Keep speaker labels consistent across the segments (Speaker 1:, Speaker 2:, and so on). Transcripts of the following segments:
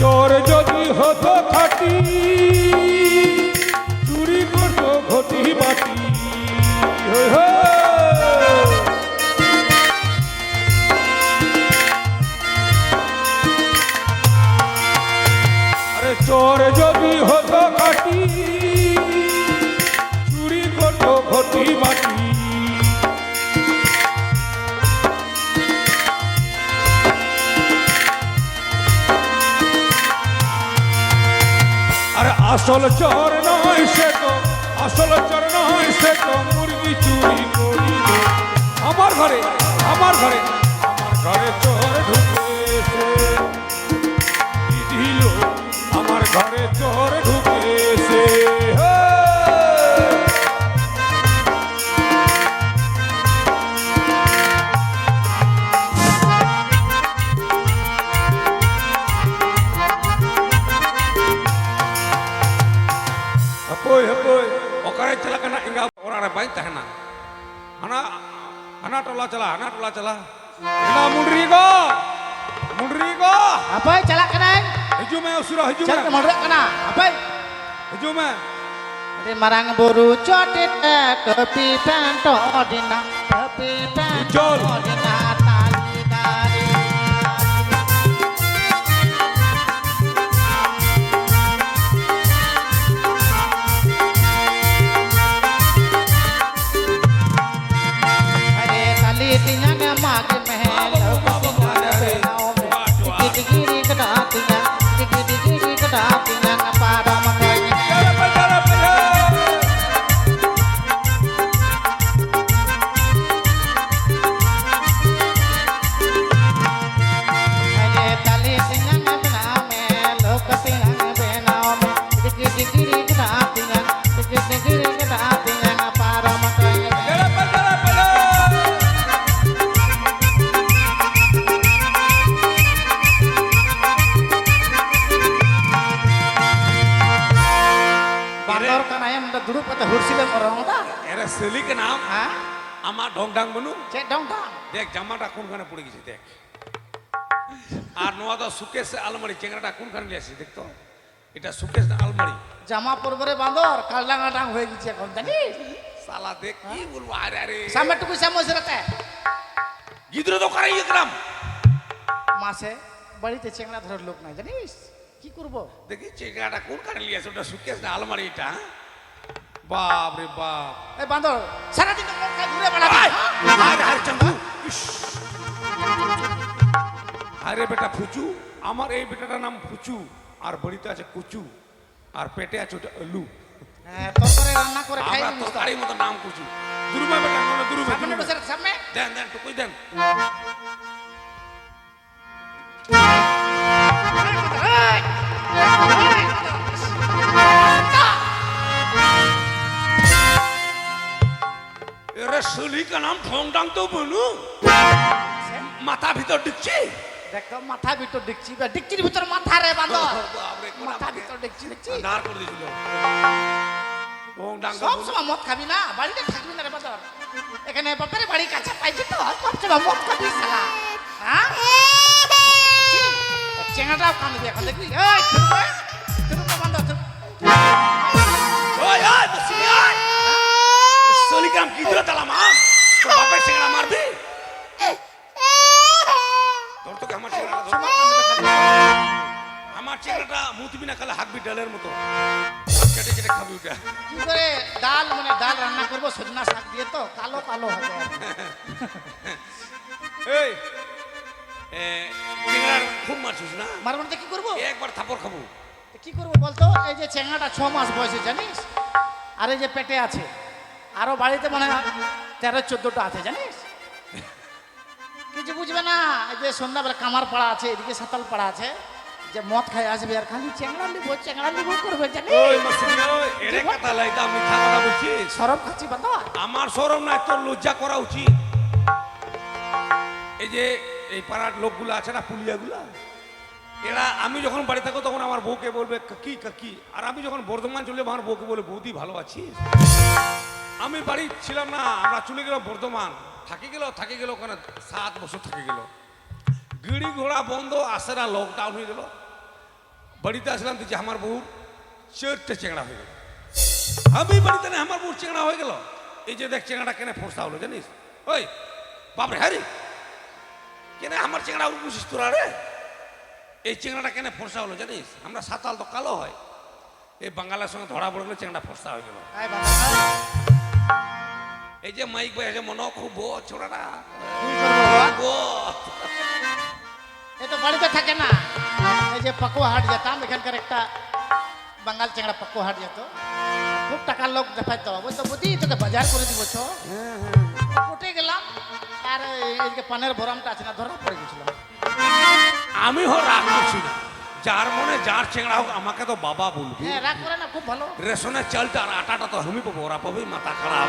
Speaker 1: চোর যদি হতো আসল চর নয় সে তো, আসল চর নয় সে তো, মুরগি চুরি করিল। আমার ঘরে আমার ঘরে আমার ঘরে চোর ঢুকেছে। আমার ঘরে চোর mau surah hujung Jangan
Speaker 2: ke mana kena. Apa?
Speaker 1: mah
Speaker 2: Di marang buru codit eh, Kepi
Speaker 1: bantok bentok Kepi bantok bentok Sukesh আলমারি চেংড়াটা কোনখানে নিয়ে আসি দেখতো? এটা সুকেশ আলমারি?
Speaker 2: জামা পরবরে বান্দর কালডাং আডাং হয়ে গেছে এখন জানিস?
Speaker 1: সালা দেখ কি বলব আরে আরে।
Speaker 2: সামনে টুকু সামনে রাখে
Speaker 1: গিদ্র তো কারাই গ্রাম
Speaker 2: মাসে বাড়িতে চেংড়া ধরার লোক নাই জানিস? কি করব?
Speaker 1: দেখি চেংড়াটা কোনখানে নিয়ে আসে ওটা সুকেশ না আলমারি এটা হ্যাঁ? বাপ রে বাপ।
Speaker 2: এই বান্দর সারাদিন ঘুরে বেড়াবি।
Speaker 1: আয়! আরে বেটা ফুচু আমার এই বেটাটার নাম ফুচু আর বড়িতে আছে কুচু আর পেটে আছে আলু।
Speaker 2: হ্যাঁ, তরকারি রান্না করে খাই
Speaker 1: আমরা মতো নাম কুচু। দুরুমা বেটা কোনো দুরুমা
Speaker 2: সামনে বসে সামনে।
Speaker 1: দেন দেন টুকুই দেন। এরে শুলি কা নাম ঠং ডাং তো বলু। মাথা ভিতর ঢুকছি।
Speaker 2: দেখ মাথা ভিতর দেখছি ডিকচির ভিতর মাথা রে
Speaker 1: কোন
Speaker 2: মাথা ভিতর দেখছি দেখছি।
Speaker 1: দাঁড় করে তো
Speaker 2: সব। সময় মদ খাবি না বাড়িতে থাকবি না রে বাদর এখানে বাপের বাড়ি কাছে পাইছি তো সব সময় মদ খাবি হ্যাঁ চেঙ্গাটাও এখন দেখবি এই
Speaker 1: ওই ওই বসি ওই সলিকাম কি দিল তালা মাম না খালে হাঁকবি ডালের মতো। কেটে কেটে খাবি ওটা।
Speaker 2: কি করে? ডাল মানে ডাল রান্না করব সজনা শাক দিয়ে তো কালো কালো হবে
Speaker 1: এই এ, চিংড়ার খুব মারছিস না?
Speaker 2: মার মধ্যে কি করব?
Speaker 1: একবার থাপড় খাব।
Speaker 2: কি করব বলতো? এই যে চেঙ্গাটা ছ মাস বয়সে জানিস? আর এই যে পেটে আছে। আরও বাড়িতে মনে হয় তেরো চোদ্দটা আছে জানিস? কিছু বুঝবে না। এই যে সন্ধ্যাবেলা কামার পাড়া আছে এদিকে সাতাল পাড়া আছে। যে মদ খাই আসবে আর খালি চেংড়া নিব চেংড়া নিব করবে জানিস
Speaker 1: ওই মাসিনি ওই এরে কথা লাইতা মিথ্যা কথা বলছিস
Speaker 2: সরব খাচ্ছি বাবা
Speaker 1: আমার সরম না তোর লজ্জা করা উচিত। এই যে এই পাড়ার লোকগুলো আছে না পুলিয়াগুলা? এরা আমি যখন বাড়ি থাকব তখন আমার বউকে বলবে কাকি কাকি আর আমি যখন বর্ধমান চলে আমার বউকে বলে বৌদি ভালো আছিস? আমি বাড়ি ছিলাম না আমরা চলে গেলাম বর্ধমান। থাকি গেল থাকি গেল ওখানে সাত বছর থাকি গেল। গিড়ি ঘোড়া বন্ধ আসে না লকডাউন হয়ে গেল। বাড়িতে আসলাম দেখছি আমার বউ চারটে চেংড়া হয়ে গেল। আমি বাড়িতে নেই আমার বউ চেংড়া হয়ে গেল। এই যে দেখ চেংড়াটা কেন ফোর্সা হলো জানিস? ওই বাপরে হ্যারি কেন আমার চেংড়া বুঝিস তোরা রে? এই চেংড়াটা কেন ফোর্সা হলো জানিস? আমরা সাতাল তো কালো হয়। এই বাঙালের সঙ্গে ধরা পড়ে গেলে চেংড়া ফোর্সা হয়ে গেল। এই যে মাইক ভাই মনে খুব ছোড়াটা
Speaker 2: এ তো বাড়িতে থাকে না। এই যে পাকুয়া হাট যেতাম এখানকার একটা বাঙাল চেংড়া পাকুয়া হাট যেত। খুব টাকার লোক দেখাইতো। বলতো বুদ্ধি তোকে বাজার করে দিব ছ উঠে গেলাম আর এইদিকে পানের ভরামটা আছে না ধরা পড়ে গেছিল
Speaker 1: আমি হো রাগ করছি না। যার মনে যার চেংড়া হোক আমাকে তো বাবা বলবি।
Speaker 2: হ্যাঁ রাগ করে না খুব ভালো।
Speaker 1: রেশনের চালটা আর আটাটা তো আমি পাবো ওরা পাবেই মাথা খারাপ।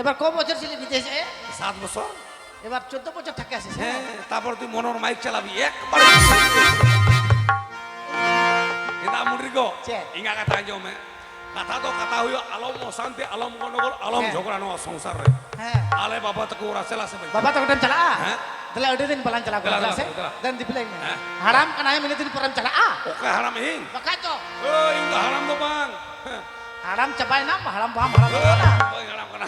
Speaker 2: এবার ক বছর ছিলি বিদেশে?
Speaker 1: সাত বছর।
Speaker 2: এবার চোদ্দ বছর ঠেকে আসিস
Speaker 1: হ্যাঁ,
Speaker 2: হ্যাঁ।
Speaker 1: তারপর তুই মনোর মাইক চালাবি একবার এটা
Speaker 2: মুরিগ
Speaker 1: ইঙ্গা কথা যাও মে। কথা তো কথা হইও আলম অশান্তি আলম গন্ডগোল আলম
Speaker 2: হ্যাঁ।
Speaker 1: ঝগড়া নো সংসার রে
Speaker 2: হ্যাঁ।
Speaker 1: আলে বাবা তো কোরা চলা সে বাবা
Speaker 2: তো টাইম চালা। হ্যাঁ। তাহলে
Speaker 1: ওই
Speaker 2: দিন বলান
Speaker 1: চালা কোরা
Speaker 2: আছে দেন দিপলাই
Speaker 1: মে।
Speaker 2: হ্যাঁ। হারাম কানাই মিলে দিন পরাম চালা আ।
Speaker 1: ওকে হারাম হে
Speaker 2: বাকা তো।
Speaker 1: ও ইঙ্গা হারাম তো বাং। হারাম
Speaker 2: চাপাই না হারাম বাম হারাম না হারাম কানা।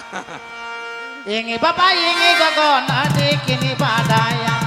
Speaker 2: Ingi baba ingi jago
Speaker 3: na dikini badaya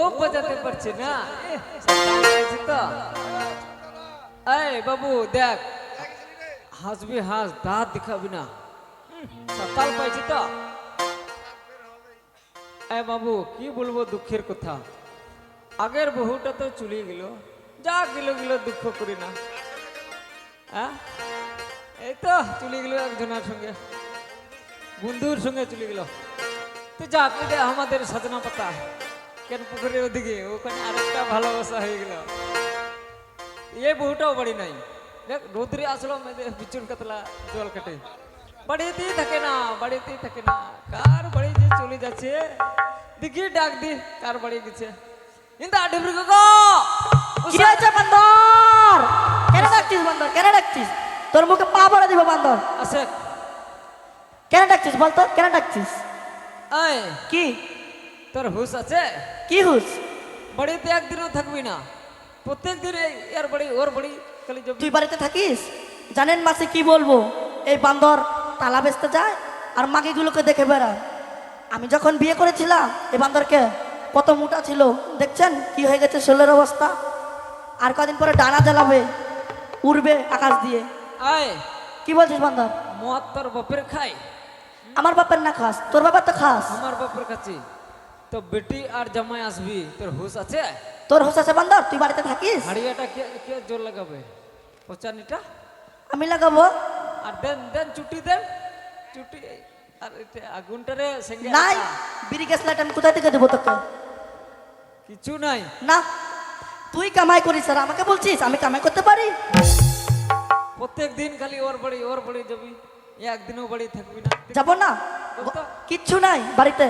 Speaker 3: খুব বাজাতে পারছে না। এই বাবু, দেখ। হাসবি, হাস, দাঁত দেখাবি না। সাঁতাল পাইছি তো। এই বাবু, কি বলব দুঃখের কথা? আগের বহুটা তো চলে গেল, যা গেল গেল দুঃখ করি না। হ্যাঁ? এই তো, চলে গেল একজনের সঙ্গে। বন্ধুর সঙ্গে চলে গেল। তো যা আমাদের সাজনা পাতা। কেন পুকুরের ওদিকে ওখানে আরেকটা ভালোবাসা হয়ে গেল। এ বহুটাও বাড়ি নাই। দেখ রোদ্রে আসলো বিচুন কাতলা জল কাটে। বাড়িতেই থাকে না বাড়িতেই থাকে না। কার বাড়ি যে চলে যাচ্ছে দেখি ডাক দি কার বাড়ি গেছে। কিন্তু আডেবরি গো
Speaker 4: কি হয়েছে বান্দর? কেন ডাকছিস বান্দর? কেন ডাকছিস? তোর মুখে পা পড়ে দিব বান্দর।
Speaker 3: আছে
Speaker 4: কেন ডাকছিস বলতো? কেন ডাকছিস? কি?
Speaker 3: তোর হুশ আছে?
Speaker 4: কি হুস
Speaker 3: বাড়িতে একদিনও থাকবি না। প্রত্যেক দিন এর বাড়ি ওর বাড়ি খালি
Speaker 4: তুই বাড়িতে থাকিস? জানেন মাসে কি বলব? এই বান্দর তালা বেচতে যায় আর মাগিগুলোকে দেখে বেড়ায়। আমি যখন বিয়ে করেছিলাম এই বান্দরকে কত মোটা ছিল দেখছেন কি হয়ে গেছে শরীরের অবস্থা? আর কদিন পরে ডানা জ্বালাবে উড়বে আকাশ দিয়ে।
Speaker 3: আয়।
Speaker 4: কি বলছিস বান্দর?
Speaker 3: মদ তোর বাপের খাই
Speaker 4: আমার বাপের না খাস তোর বাবার তো খাস।
Speaker 3: আমার বাপের কাছে তো বেটি আর জামাই আসবি তোর হুশ আছে?
Speaker 4: তোর হোস আছে বান্দর তুই বাড়িতে থাকিস?
Speaker 3: হাড়িয়াটা কে কে জোর লাগাবে? পচানিটা
Speaker 4: আমি লাগাবো।
Speaker 3: আর দেন দেন চুটি দেন। চুটি আর এটা আগুনটারে সেঙ্গে
Speaker 4: নাই বিড়ি গ্যাস লাইট আমি কোথায় থেকে দেবো তোকে?
Speaker 3: কিছু নাই।
Speaker 4: না তুই কামাই করিস আর আমাকে বলছিস আমি কামাই করতে পারি?
Speaker 3: প্রত্যেক দিন খালি ওর বাড়ি ওর বাড়ি যাবি একদিনও বাড়ি থাকবি না।
Speaker 4: যাব না? কিচ্ছু নাই বাড়িতে।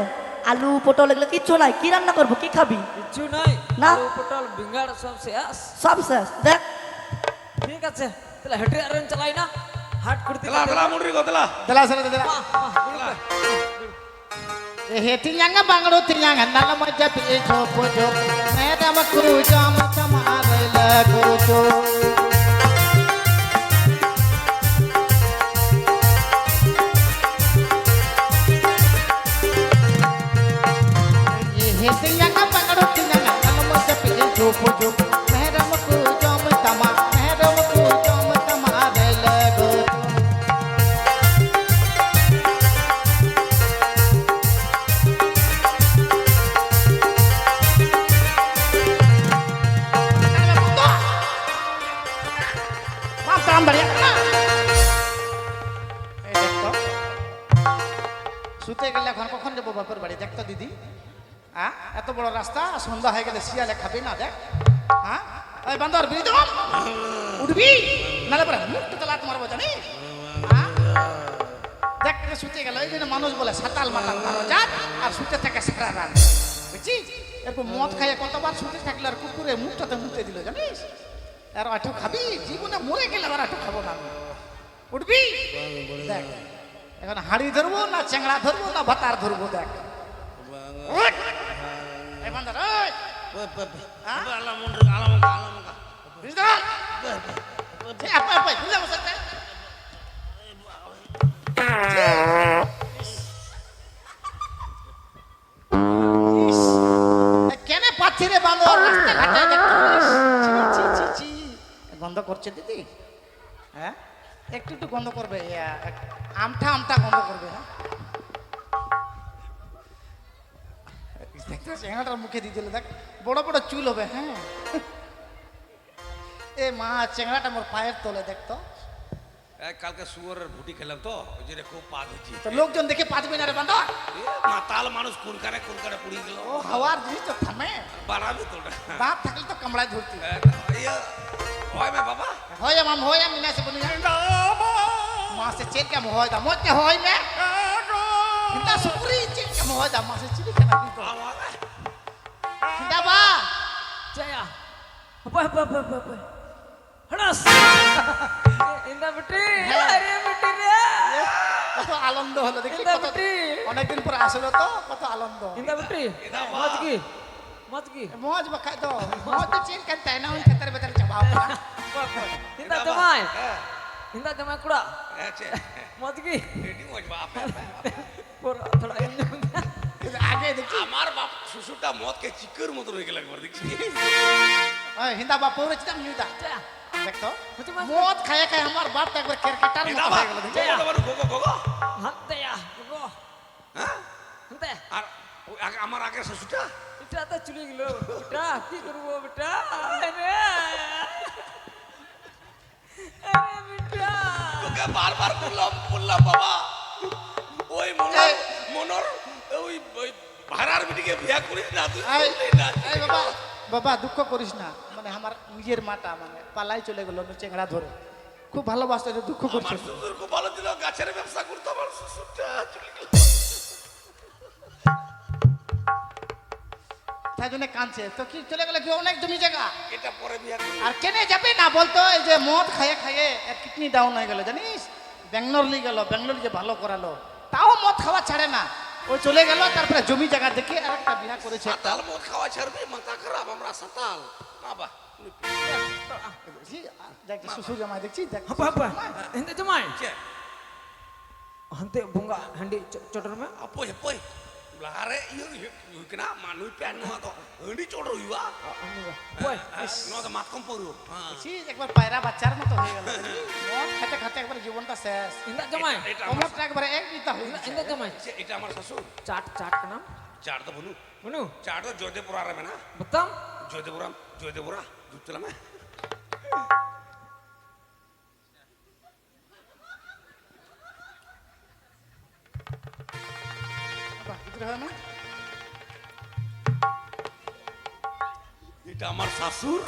Speaker 4: আলু পটল এগুলো কিচ্ছু নাই। কি রান্না করব? কি খাবি?
Speaker 3: কিচ্ছু নাই।
Speaker 4: না?
Speaker 3: পটল বিঙ্গাড় সব শেষ।
Speaker 4: সব শেষ। দেখ।
Speaker 3: ঠিক আছে। তাহলে হেঁটে আরেন চালাই না। হাট করতে
Speaker 1: দেলা দেলা মুড়ি গো
Speaker 2: দেলা। দেলা সারা দেলা। এ হেটি জাঙ্গা বাংলো তিরিয়াঙ্গা নালা মজা পিয়ে ছোপ ছোপ মেডাম কুরু জাম চামারে লাগো ছোপ বড় রাস্তা, সন্ধ্যা হয়ে গেলে শিয়ালে খাবে, না দেখ। হ্যাঁ? এই বান্দর বিড়ি উঠবি নালে পরে মুখটা তো লাত মারবো জানি হ্যাঁ? দেখ শুতে গেল এই জন্য মানুষ বলে, সাতাল মাতাল ভালো যাক, আর শুতে থাকে সারা রাত। বুঝছিস? এরপর মদ খাইয়ে কতবার শুতে থাকলে আর কুকুরে মুখটাতে মুতে দিল, জানিস? আর আঠো খাবি? জীবনে মরে গেলে আবার আঠো খাব না। উঠবি? দেখ, এখন হাড়ি ধরবো না চেংড়া ধরবো না ভাতার ধরবো, দেখ। কেনে পাচ্ছি রে। গন্ধ করছে দিদি হ্যাঁ একটু একটু গন্ধ করবে আমটা আমটা গন্ধ করবে হ্যাঁ চেঙ্গাটার মুখে দিয়ে দিলে দেখ বড় বড় চুল হবে হ্যাঁ। এ মা চেংড়াটা মোর পায়ের তলে দেখতো
Speaker 1: কালকে শুয়োরের ভুটি খেলাম তো ওই জন্য খুব পা দিচ্ছি
Speaker 2: লোকজন দেখে পাতবে না রে বান্দর?
Speaker 1: মাতাল মানুষ কোনখানে কোনখানে পুড়িয়ে গেল
Speaker 2: ও হাওয়ার জিনিস তো থামে।
Speaker 1: বাড়াবে তো ওটা
Speaker 2: দাঁত থাকলে তো কামড়ায় ধরতি।
Speaker 1: হয় মে বাবা?
Speaker 2: হয় মাম হয় আমি না সে বলি মা সে চেল কেম হয় দা মতে হয় মে? কিন্তু সুপুরি চেল কেম হয় দা মা সে চিলি কেন কিন্তু। কিন্তু কত আনন্দ হলো দেখি। অনেকদিন পর আসলো তো কত আনন্দ.
Speaker 3: Mat ki.
Speaker 2: মজ বাখাই তো মজ তো চেল কেন তাই না ওই ক্ষেত্রে ভেতরে
Speaker 3: Indah jamai. Indah jamai kuda.
Speaker 1: আচ্ছা
Speaker 3: Mat
Speaker 1: এটি মজ বাপ
Speaker 3: thoda ini.
Speaker 2: আগে দেখি
Speaker 1: আমার বাপ শ্বশুরটা মদকে চিকের মতো গেল একবার দেখছি
Speaker 2: হিন্দা বাপ পৌঁছেছিলাম নিউদা. দেখতো মদ খায় খায় আমার বাপ তো একবার কেরকেটার মতো হয়ে গেল দেখি
Speaker 1: গোগো গোগো
Speaker 3: Hante ya. Go.
Speaker 1: হ্যাঁ
Speaker 3: Hante.
Speaker 1: আর আগে- আমার আগের শ্বশুরটা
Speaker 3: এটা তো চলে গেল বেটা কি করব বেটা আরে আরে বেটা
Speaker 1: তোকে বারবার বললাম বললাম বাবা ওই মনোর
Speaker 2: এই।
Speaker 1: মনোর ওই ওই ভাড়ার মিটিকে বিয়া করিস না তুই
Speaker 2: বাবা বাবা দুঃখ করিস না মানে আমার নিজের মাটা মানে পালাই চলে গেল চেংড়া ধরে। খুব ভালোবাসতো দুঃখ করছে।
Speaker 1: শ্বশুর খুব ভালো ছিল গাছের ব্যবসা করতো আমার শ্বশুরটা চলে গেল।
Speaker 2: তাই জন্য কাঁদছে। তো কি চলে গেলে কি? অনেক জমি জায়গা।
Speaker 1: এটা পরে বিয়া
Speaker 2: আর কেনে যাবে না বলতো এই যে মদ খাইয়ে খাইয়ে কিডনি ডাউন হয়ে গেল জানিস? ব্যাঙ্গালোর নিয়ে গেল ব্যাঙ্গালোর যে ভালো করালো। তাও মদ খাওয়া ছাড়ে না। ও চলে গেল তারপরে জমি জায়গা দেখে আর একটা বিয়া করেছে
Speaker 1: সাতাল মদ খাওয়া ছাড়বে মাথা খারাপ আমরা সাতাল। বাবা
Speaker 2: দেখ শ্বশুর জামাই দেখছি দেখ
Speaker 3: hente cemai
Speaker 1: चे
Speaker 3: hente bunga handi cotor me
Speaker 1: apa ya poy lare iyo kena manu pen no to. Handi chodo iwa
Speaker 3: boy
Speaker 1: no to mat kom poru
Speaker 2: দেখছি একবার পায়রা বাচ্চার মতো হয়ে গেল মদ খেতে খেতে একবার জীবনটা শেষ
Speaker 1: এটা আমার
Speaker 2: কোমরটা একবারে এক হয়ে গেছে।
Speaker 3: indah cemai
Speaker 1: এটা আমার শ্বশুর
Speaker 3: cat cat kenam
Speaker 1: চার তো বনু
Speaker 3: bunu.
Speaker 1: চার তো জয়দেবপুর আর না
Speaker 3: betam
Speaker 1: জয়দেবপুরাম জয়দেবপুরা দুতলা মে
Speaker 2: হয় না?
Speaker 1: এটা আমার শাশুর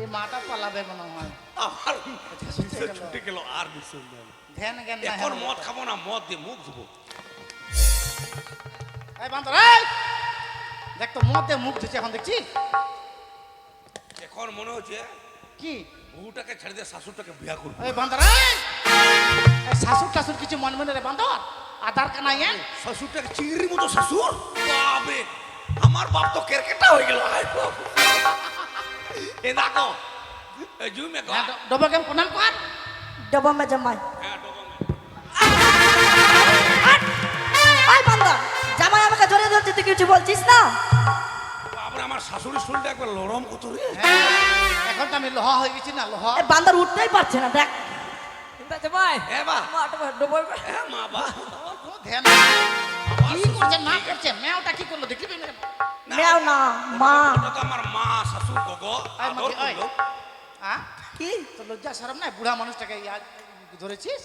Speaker 2: এই মাটা পালাবে মনে হয়।
Speaker 1: আমার
Speaker 2: ছুটে
Speaker 1: ছুটে গেল। আর নিশ্চয়
Speaker 2: ধ্যান জ্ঞান
Speaker 1: এখন মদ
Speaker 2: মাথায়।
Speaker 1: খাব না মদ দিয়ে মুখ ধুবো।
Speaker 2: এই বান্দর এই! দেখ তো মদ দিয়ে মুখ ধুচ্ছে এখন দেখছি?
Speaker 1: এখন মনে হচ্ছে
Speaker 2: কি?
Speaker 1: বউটাকে ছেড়ে দিয়ে শাশুরটাকে বিয়া করব।
Speaker 2: এই বান্দর এই! শাশুর টাশুর কিছু মানবে না রে বান্দর? আধার কানা ইয়ে
Speaker 1: শ্বশুরটাকে চিংড়ির মতো শ্বশুর বাবে আমার বাপ তো কেরকেটা হয়ে গেল এ দেখো এই জুই মে গা
Speaker 2: ডবল গেম কোনাল কোন
Speaker 4: ডবল মে জামাই।
Speaker 1: হ্যাঁ
Speaker 4: আই বান্দর জামাই আমাকে জড়িয়ে ধরছিস তুই কিছু বলছিস না?
Speaker 1: বাপরে আমার শাশুড়ির শরীরটা একবার লরম কত রে।
Speaker 2: হ্যাঁ, এখন তো আমি লোহা হয়ে গেছি না লোহা।
Speaker 4: বান্দর উঠতেই পারছে না দেখ।
Speaker 1: বা মা। বা।
Speaker 2: আমার কোনো ধ্যান কি করছে না করছে? মেয়েটা কি করল? দেখলি মেয়ে
Speaker 4: মেও না মা।
Speaker 1: ওটা তো আমার মা শাশুর গগো। আদর করল।
Speaker 2: হ্যাঁ
Speaker 4: কি?
Speaker 2: তো লজ্জা সরম নাই? বুড়া মানুষটাকে ইয়া ধরেছিস?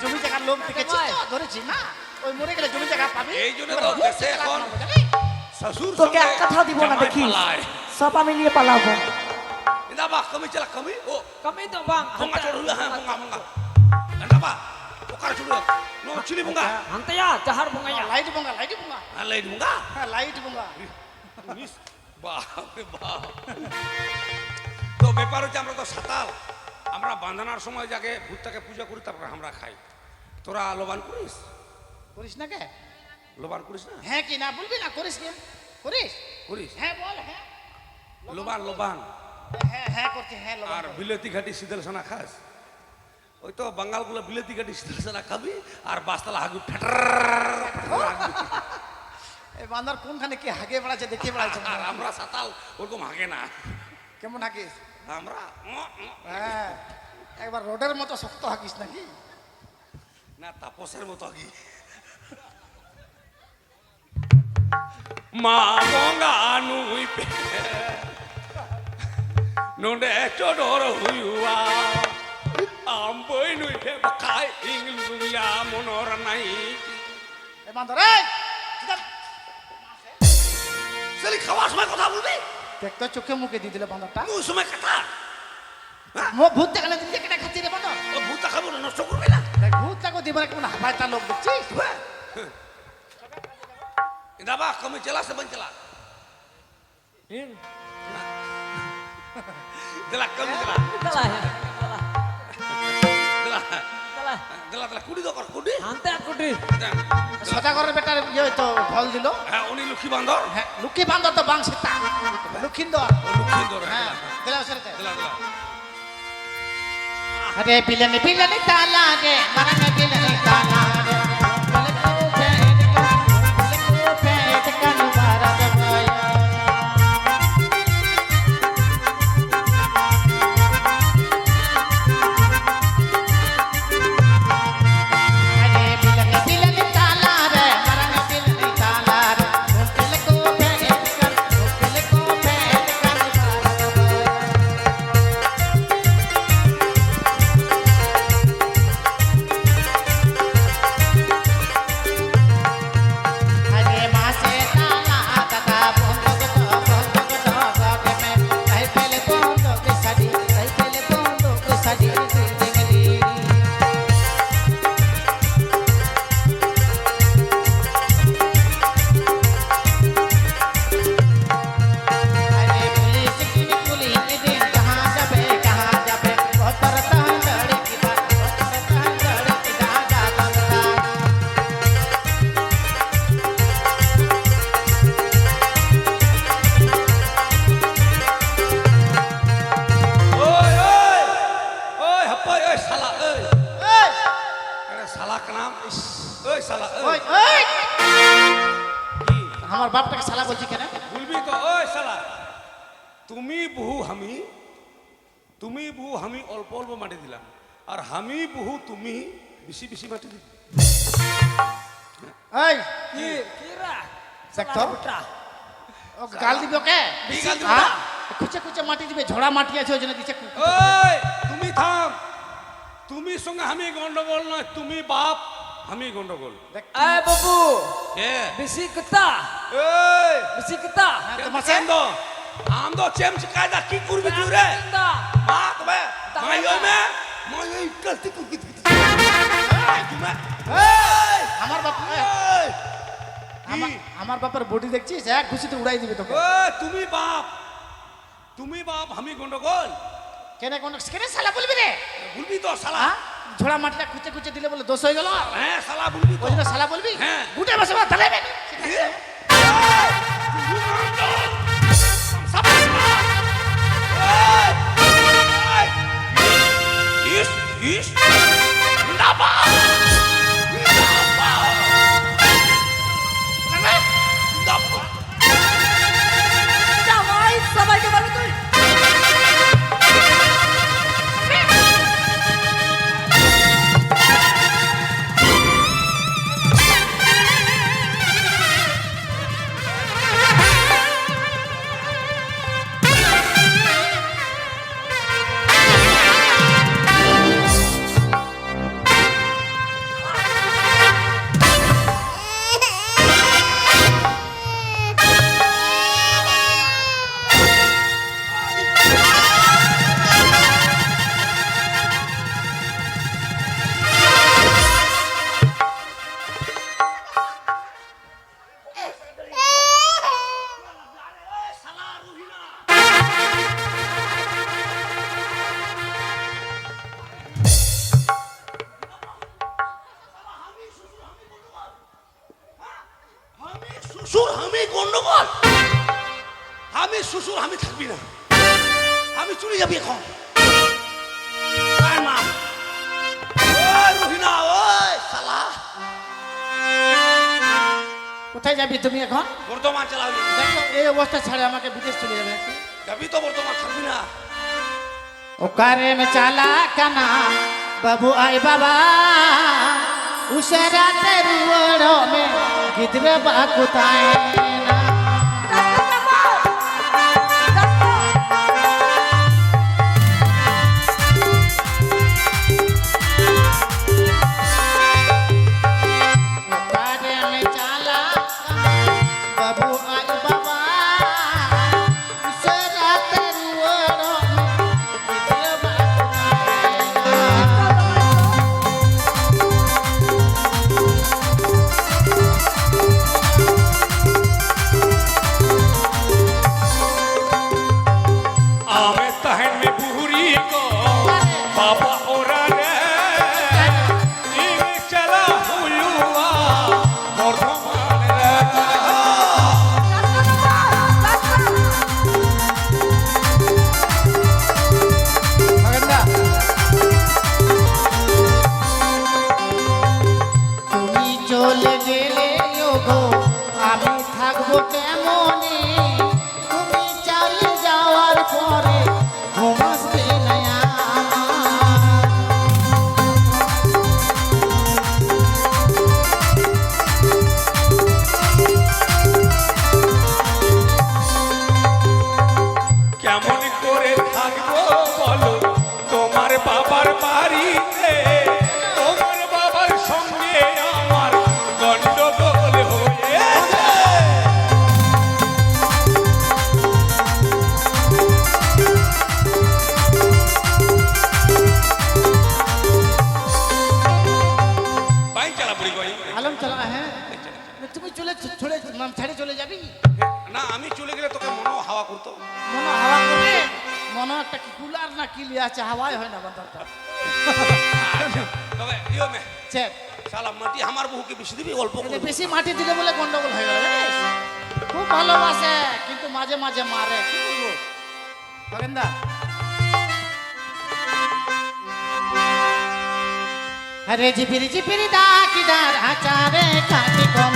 Speaker 2: জমি জায়গার লোক দেখেছিস তো? ধরেছি না ওই মরে গেলে জমি জায়গা পাবি?
Speaker 1: এই জন্য তো দেশে এখন শ্বশুর
Speaker 4: তোকে এক কথা দিব না
Speaker 1: পালায়।
Speaker 4: সব আমি নিয়ে পালাবো।
Speaker 1: Ba kami cela kami? Oh,
Speaker 3: kami itu bang.
Speaker 1: Bunga curu lah, bunga bunga. Ba? Pokar curu. No cili bunga.
Speaker 3: hantu ya jahar
Speaker 2: হ্যাঁ,
Speaker 3: bunganya.
Speaker 2: লাইট বোঙ্গা লাইট বোঙ্গা
Speaker 1: Alai bunga.
Speaker 2: হ্যাঁ লাইট বোঙ্গা
Speaker 1: Miss, বাহ বাহ তো ব্যাপার হচ্ছে আমরা তো সাতাল আমরা বাঁধানোর সময় যাকে ভূতটাকে পূজা করি তারপর আমরা খাই তোরা লোবান করিস
Speaker 2: করিস না কে
Speaker 1: লোবান করিস না
Speaker 2: হ্যাঁ কি না বলবি না করিস কি করিস
Speaker 1: করিস
Speaker 2: হ্যাঁ বল হ্যাঁ
Speaker 1: লোবান লোবান
Speaker 2: হ্যাঁ হ্যাঁ করছি হ্যাঁ
Speaker 1: আর। বিলেতি ঘাটি শীতল সোনা খাস ওই তো বাঙ্গালগুলো বিলেতি ঘাটি শীতল সোনা খাবি আর বাসতলা হাগু
Speaker 2: এই বান্দার কোনখানে কি হাগে বেড়াচ্ছে দেখে বেড়াচ্ছে
Speaker 1: আর আমরা সাতাল ওরকম হাগে না
Speaker 2: কেমন হাকিস
Speaker 1: আমরা
Speaker 2: হ্যাঁ একবার রোডের মতো শক্ত হাকিস নাকি
Speaker 1: না তাপসের মতো কি মা গঙ্গা নুই পে নন্ডে চডর হুইয়া আম বই নুই পে বাকাই ইংলুয়া মনর নাই।
Speaker 2: এই বান্দর এই চিৎকার।
Speaker 1: সেলি খাওয়ার সময় কথা বলবি?
Speaker 2: দেখ তো চোখে মুখে দিয়ে দিলে বান্দরটা।
Speaker 1: তুই সময় কথা
Speaker 2: মুখ ভূত দেখালে দিন কেটে খাচ্ছি রে বান্দর।
Speaker 1: ও ভূতা খাব না নষ্ট করবি না?
Speaker 2: দেখ ভূত তাকে দিব না কেমন হাফায় তার লোক দেখছিস?
Speaker 1: দাবা কমি চলা সে বন চলা দিলা
Speaker 3: কেন
Speaker 1: দিলা
Speaker 3: দিলা
Speaker 1: দিলা দিলা কুড়ি দকর কুড়ি
Speaker 3: আনতে কুড়ি
Speaker 2: সদাগরের বেটার ইয়ে তো ফল দিল।
Speaker 1: হ্যাঁ উনি লুকি বান্দর।
Speaker 2: হ্যাঁ লুকি বান্দর তো বাং সেটা লুকিন্দর
Speaker 1: লুকিন্দর হ্যাঁ,
Speaker 2: হ্যাঁ,
Speaker 1: হ্যাঁ।
Speaker 2: দিলা সরতে
Speaker 1: দিলা দিলা আরে পিলানি পিলানি তালা রে
Speaker 2: মারানে
Speaker 1: পিলানি তালা কা নাম ওই শালা
Speaker 2: ওই। আমার বাপটাকে শালা বলছি কেন?
Speaker 1: বলবি তো ওই শালা তুমি বহু আমি তুমি বহু আমি অল্প অল্প মাটি দিলাম আর আমি বহু তুমি বেশি বেশি মাটি দিলাম
Speaker 2: এই
Speaker 3: kira
Speaker 2: Sektor?
Speaker 3: salah putra
Speaker 2: ও গাল দিবে ওকে?
Speaker 1: কি গাল দিব
Speaker 2: হ্যাঁ? খুঁচে খুঁচে মাটি দিবে ঝোড়া মাটি আছে ওই জন্য দিচ্ছে
Speaker 1: ওই তুমি থাম। তুমি সঙ্গে আমি গন্ডগোল নয় তুমি বাপ আমি গন্ডগোল।
Speaker 3: eh babu
Speaker 1: কে?
Speaker 3: bisi kita
Speaker 1: এই!
Speaker 3: bisi kita
Speaker 2: হ্যাঁ,
Speaker 1: কে
Speaker 2: তোমার
Speaker 1: চেন্দ? আমদো চেমচ কায়দা কি করবি তুই রে? মা তবে
Speaker 3: তাহলে
Speaker 1: মাই মে মাই ওই কাস্তি কুকি এই তুমি এই!
Speaker 2: আমার বাপ এই,
Speaker 1: এই!
Speaker 2: আমার? বাপের বডি দেখছিস? এক ঘুষিতে উড়াই দিবে তোকে।
Speaker 1: তুমি বাপ। তুমি বাপ আমি গন্ডগোল।
Speaker 2: কেনে কোন কেনে শালা বলবি রে?
Speaker 1: বলবি তো শালা।
Speaker 2: হ্যাঁ? ঝোড়া মাটিটা খুঁচে খুঁচে দিলে বলে দোষ হয়ে গেল?
Speaker 1: হ্যাঁ শালা বলবি
Speaker 2: ওই জন্য শালা বলবি?
Speaker 1: হ্যাঁ।
Speaker 2: গুটে বসে বা তালে
Speaker 1: ইস, ইস,
Speaker 2: बारे में चाला कना बाबू आई बाबा उशरा तेरुओड़ो में गिदरे बाकुताए ना
Speaker 1: Demo. মনে
Speaker 2: একটা কুলার না কি লিয়ে আছে? হাওয়াই হয় না
Speaker 1: বন্ধুটা তবে ইও মে।
Speaker 2: চেক
Speaker 1: সালা মাটি আমার বহুকে বেশি দিবি অল্প করে
Speaker 2: বেশি মাটি দিলে বলে গন্ডগোল হয় গেল খুব ভালোবাসে কিন্তু মাঝে মাঝে মারে। কি বলব? খগেন্দা আরে জিপিরি জিপিরি দা কি দার আচারে কাটি কম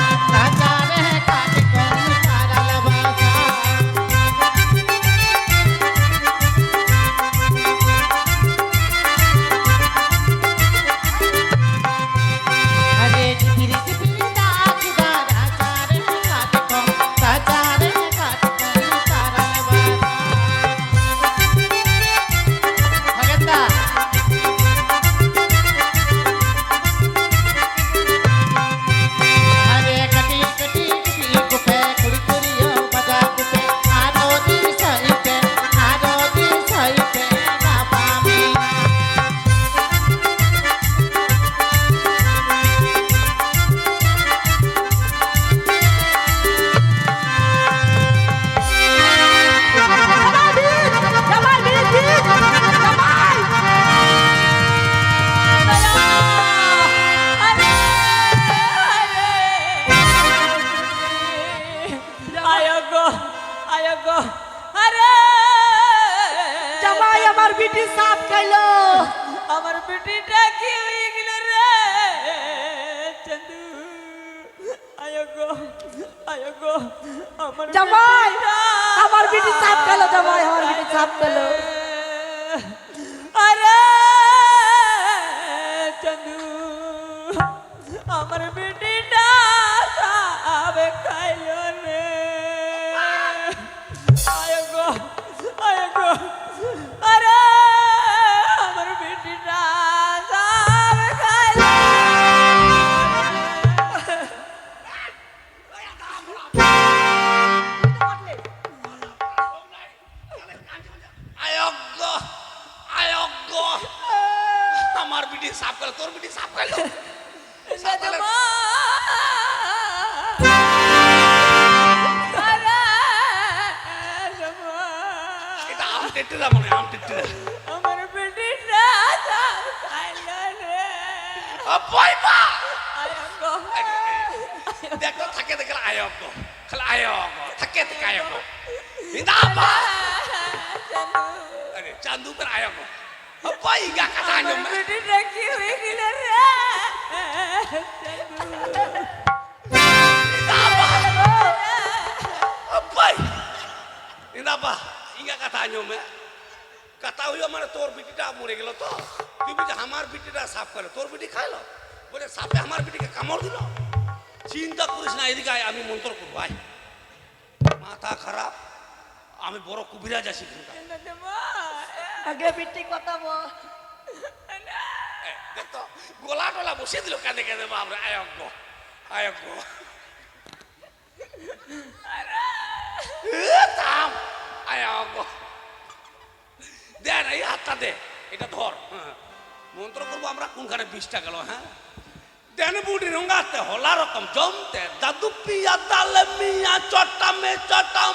Speaker 5: আমার
Speaker 3: বেটিটা সাবে খাইল নে। আয় গো আয় গো। আরে, আমার বেটিটা সাবে খাইল
Speaker 1: আয়োগ্য আয়োগ্য আমার বিটি সাপ খাইল তোর বিটি
Speaker 3: সাপ খাইল
Speaker 1: takete sakit kalau takete kayoko. Minta apa? Aduh, candu berayoko. Apa hingga
Speaker 3: katanya? Bener lagi, bener Minta
Speaker 1: apa? Apa? Minta apa? Hingga katanya, Mbak. कताओ हमारे तोर बेटीटा मरे गल तो toh, हमार बेटीटा साफ कर तोर बेटी खाए लो बोले साफे हमार बेटी के চিন্তা করিস না এদিকে আয়, আমি মন্ত্র করব আয়। মাথা খারাপ আমি বড় কুবিরাজ আছি।
Speaker 4: আগে পিটি কথা বল।
Speaker 1: এ, দেখ তো গোলা টোলা বসিয়ে দিল কাঁদে কাঁদে বাবরে আয়জ্ঞ আয়জ্ঞ থাম আয়জ্ঞ দে না এই হাতটা দে এটা ধর হ্যাঁ। মন্ত্র করব আমরা কোনখানে বিষটা গেল হ্যাঁ? দেন বুড়ি রঙাতে হলা রকম জমতে, দাদু পিয়া দালে মিয়া চটামে চটাম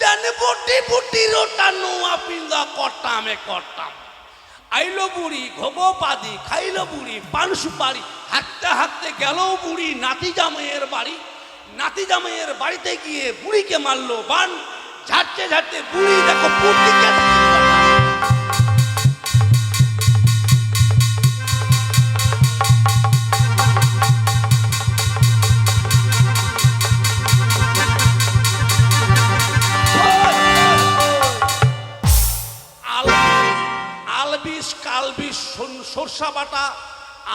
Speaker 1: দেন বুটি বুটি রোটা নোয়া পিঙ্গা কটামে কটাম। আইলো বুড়ি ঘোগো পাদি, খাইলো বুড়ি পান সুপারি, হাঁটতে হাঁটতে গেল বুড়ি নাতি জামাইয়ের বাড়ি। নাতি জামাইয়ের বাড়িতে গিয়ে বুড়িকে মারলো বান, ঝাড়তে ঝাড়তে বুড়ি দেখো পুটিকে সরষা বাটা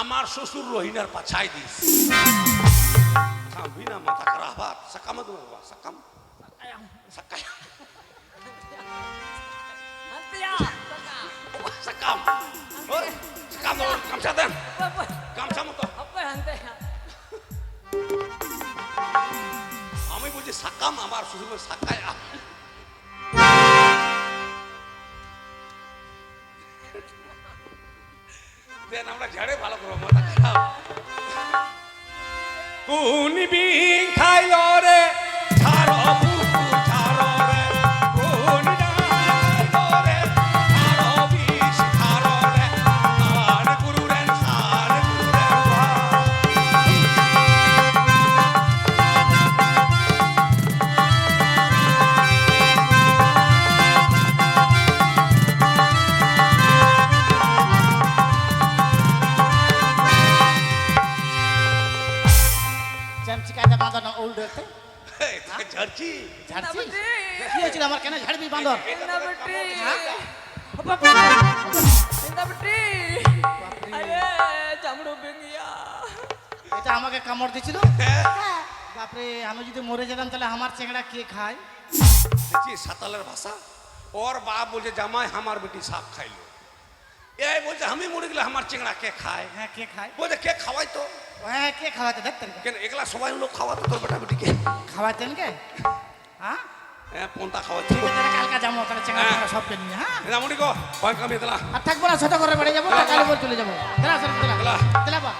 Speaker 1: আমার শ্বশুর রহিনার পাছাই দিস খাবি না মাথা খারাপ হাত সাকাম দেবো বাবা সাকাম। সাকাই সাকাম। ওই, সাকাম দেবো, গামছা দেন। গামছা মতো। আমি বলছি সাকাম আমার শ্বশুর সাকায়। দেন আমরা ঝাড়ে ভালো করব মাথা খারাপ
Speaker 6: কোন বিং খাইল?
Speaker 2: কি হয়েছিল আমার কেন ঝাড়বি
Speaker 3: ভেঙিয়া
Speaker 2: এটা আমাকে কামড় দিছিল
Speaker 1: হ্যাঁ,
Speaker 2: বাপরে আমি যদি মরে যেতাম তাহলে আমার চেংড়া কে খায়?
Speaker 1: সাতালের ভাষা? ওর বাপ বলছে জামাই আমার বেটি সাপ খাইলো। এই বলছে আমি মরে গেলে আমার চিংড়া কে খায়?
Speaker 2: হ্যাঁ কে খায়?
Speaker 1: বলছে কে খাওয়াই তো
Speaker 2: হ্যাঁ কে খাওয়াতে? দেখতেন
Speaker 1: কেন এগুলা সবাই লোক খাওয়াতে তোর বেটা বেটিকে
Speaker 2: খাওয়াতেন কে হ্যাঁ?
Speaker 1: হ্যাঁ পন্তা খাওয়াচ্ছি।
Speaker 2: কালকা যাব তাহলে চেংড়া
Speaker 1: হ্যাঁ।
Speaker 2: ফেংড়া সবকে নিয়ে হ্যাঁ?
Speaker 1: রামুনি গো ভয় কামিয়ে দিলা
Speaker 2: আর থাকব না ছোট করে বেড়ে যাব কালে চলে যাব। দিলা
Speaker 1: দিলা।
Speaker 2: দিলা বা